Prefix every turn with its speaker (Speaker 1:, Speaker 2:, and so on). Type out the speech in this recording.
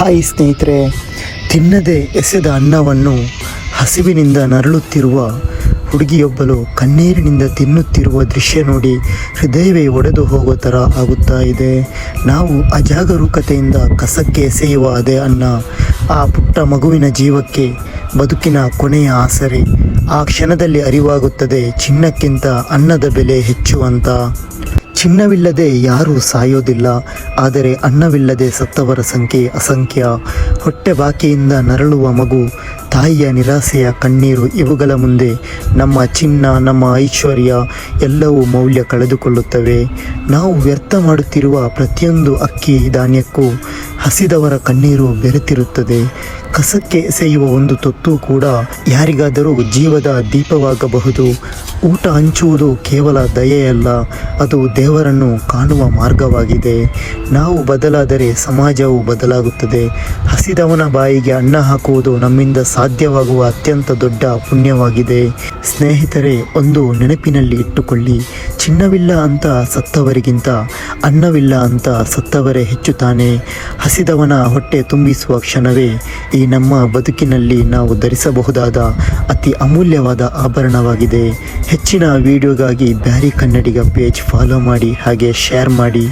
Speaker 1: Hi ಸ್ನೇಹಿತರೆ, ತಿನ್ನದೆ ಎಸೆದ ಅನ್ನವನ್ನು ಹಸಿವಿನಿಂದ ನರಳುತ್ತಿರುವ ಹುಡುಗಿಯೊಬ್ಬಳು ಕಣ್ಣೀರಿನಿಂದ ತಿನ್ನುತ್ತಿರುವ ದೃಶ್ಯ ನೋಡಿ ಹೃದಯವೇ ಒಡೆದು ಹೋಗೋ ಥರ ಆಗುತ್ತಾ ಇದೆ. ನಾವು ಅಜಾಗರೂಕತೆಯಿಂದ ಕಸಕ್ಕೆ ಎಸೆಯುವ ಅದೇ ಅನ್ನ, ಆ ಪುಟ್ಟ ಮಗುವಿನ ಜೀವಕ್ಕೆ ಬದುಕಿನ ಕೊನೆಯ ಆಸರೆ, ಆ ಕ್ಷಣದಲ್ಲಿ ಅರಿವಾಗುತ್ತದೆ ಚಿನ್ನಕ್ಕಿಂತ ಅನ್ನದ ಬೆಲೆ ಹೆಚ್ಚು ಅಂತ ಚಿನ್ನವಿಲ್ಲದೆ ಯಾರೂ ಸಾಯೋದಿಲ್ಲ, ಆದರೆ ಅನ್ನವಿಲ್ಲದೆ ಸತ್ತವರ ಸಂಖ್ಯೆ ಅಸಂಖ್ಯ. ಹೊಟ್ಟೆ ಬಾಕಿಯಿಂದ ನರಳುವ ಮಗು, ತಾಯಿಯ ನಿರಾಸೆಯ ಕಣ್ಣೀರು ಇವುಗಳ ಮುಂದೆ. ನಮ್ಮ ಚಿನ್ನ, ನಮ್ಮ ಐಶ್ವರ್ಯ ಎಲ್ಲವೂ ಮೌಲ್ಯ ಕಳೆದುಕೊಳ್ಳುತ್ತವೆ. ನಾವು ವ್ಯರ್ಥ ಮಾಡುತ್ತಿರುವ ಪ್ರತಿಯೊಂದು ಅಕ್ಕಿ ಧಾನ್ಯಕ್ಕೂ ಹಸಿದವರ ಕಣ್ಣೀರು ಬೆರೆತಿರುತ್ತದೆ. ಕಸಕ್ಕೆ ಎಸೆಯುವ ಒಂದು ತೊತ್ತು ಕೂಡ ಯಾರಿಗಾದರೂ ಜೀವದ ದೀಪವಾಗಬಹುದು. ಊಟ ಹಂಚುವುದು ಕೇವಲ ದಯೆಯಲ್ಲ, ಅದು ದೇವರನ್ನು ಕಾಣುವ ಮಾರ್ಗವಾಗಿದೆ. ನಾವು ಬದಲಾದರೆ ಸಮಾಜವು ಬದಲಾಗುತ್ತದೆ. ಹಸಿದವನ ಬಾಯಿಗೆ ಅನ್ನ ಹಾಕುವುದು ನಮ್ಮಿಂದ ಸಾಧ್ಯವಾಗುವ ಅತ್ಯಂತ ದೊಡ್ಡ ಪುಣ್ಯವಾಗಿದೆ. ಸ್ನೇಹಿತರೆ, ಒಂದು ನೆನಪಿನಲ್ಲಿ ಇಟ್ಟುಕೊಳ್ಳಿ. ಚಿನ್ನವಿಲ್ಲ ಅಂತ ಸತ್ತವರಿಗಿಂತ ಅನ್ನವಿಲ್ಲ ಅಂತ ಸತ್ತವರೇ ಹೆಚ್ಚು ತಾನೆ ಹಸಿದವನ ಹೊಟ್ಟೆ ತುಂಬಿಸುವ ಕ್ಷಣವೇ ಈ ನಮ್ಮ ಬದುಕಿನಲ್ಲಿ ನಾವು ಧರಿಸಬಹುದಾದ ಅತಿ ಅಮೂಲ್ಯವಾದ ಆಭರಣವಾಗಿದೆ. ಹೆಚ್ಚಿನ ವಿಡಿಯೋಗಾಗಿ ಬ್ಯಾರಿ ಕನ್ನಡಿಗ ಪೇಜ್ ಫಾಲೋ ಮಾಡಿ, ಹಾಗೆ ಶೇರ್ ಮಾಡಿ.